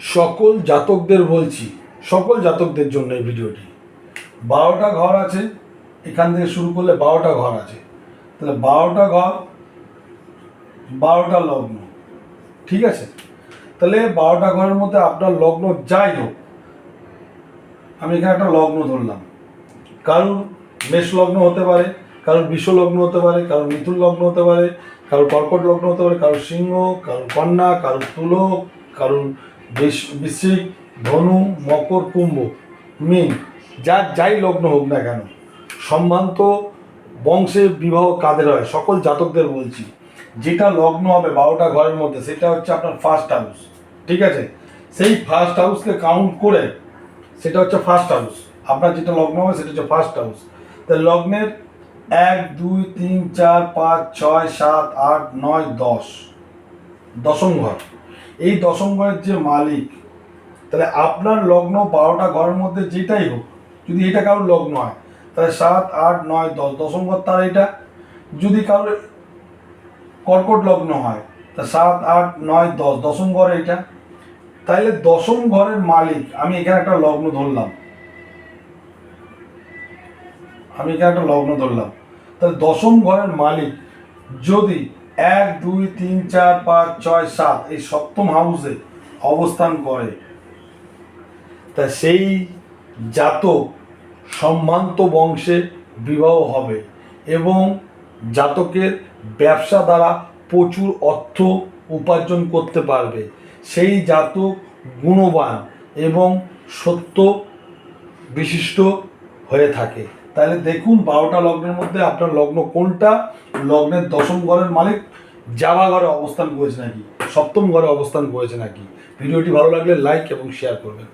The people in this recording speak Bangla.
সকল জাতকদের বলছি, সকল জাতকদের জন্য এই ভিডিওটি। বারোটা ঘর আছে, এখান থেকে শুরু করলে বারোটা ঘর আছে। তাহলে বারোটা ঘর, বারোটা লগ্ন, ঠিক আছে? তাহলে বারোটা ঘরের মধ্যে আপনার লগ্ন যাই হোক, আমি এখানে একটা লগ্ন ধরলাম। কারোর মেষ লগ্ন হতে পারে, কারোর বিষ লগ্ন হতে পারে, কারোর মিথুন লগ্ন হতে পারে, কারোর কর্কট লগ্ন হতে পারে, কারোর সিংহ, কারোর কন্যা, কারোর তুলো, কারোর বৃশ্চিক ধনু, মকর, কুম্ভ, মীন, যার যাই লগ্ন হোক না কেন, সম্ভ্রান্ত বংশে বিবাহ কাদের হয়? সকল জাতকদের বলছি। যেটা লগ্ন হবে বারোটা ঘরের মধ্যে, সেটা হচ্ছে আপনার ফার্স্ট হাউস ঠিক আছে? সেই ফার্স্ট হাউসকে কাউন্ট করে, সেটা হচ্ছে ফার্স্ট হাউস আপনার যেটা লগ্ন হবে, সেটা হচ্ছে ফার্স্ট হাউস তা লগ্নের এক, দুই, তিন, চার, পাঁচ, ছয়, সাত, আট, নয়, দশ। দশম ঘর। এই দশম ঘরের যে মালিক, তাহলে আপনার লগ্ন বারোটা ঘরের মধ্যে যেটাই হোক, যদি এটা কারোর লগ্ন হয়, তাহলে সাত, আট, নয়, দশ, দশম ঘর তার এটা। যদি কারোর কর্কট লগ্ন হয়, তা সাত, আট, নয়, দশ, দশম ঘর এটা। তাইলে দশম ঘরের মালিক, আমি এখানে একটা লগ্ন ধরলাম। আমি এখানে একটা লগ্ন ধরলাম। তাহলে দশম ঘরের মালিক যদি এক, দুই, তিন, চার, পাঁচ, ছয়, সাত এই সপ্তম হাউসে অবস্থান করে। তা সেই জাতক সম্ভ্রান্ত বংশে বিবাহ হবে এবং জাতকের ব্যবসা দ্বারা প্রচুর অর্থ উপার্জন করতে পারবে। সেই জাতক গুণবান এবং সত্য বিশিষ্ট হয়ে থাকে। তাহলে দেখুন বারোটা লগ্নের মধ্যে আপনার লগ্ন কোনটা? লগ্নের দশম ঘরের মালিক যাওয়া ঘরে অবস্থান করেছে নাকি? সপ্তম ঘরে অবস্থান করেছে নাকি? ভিডিওটি ভালো লাগলে লাইক এবং শেয়ার করবেন।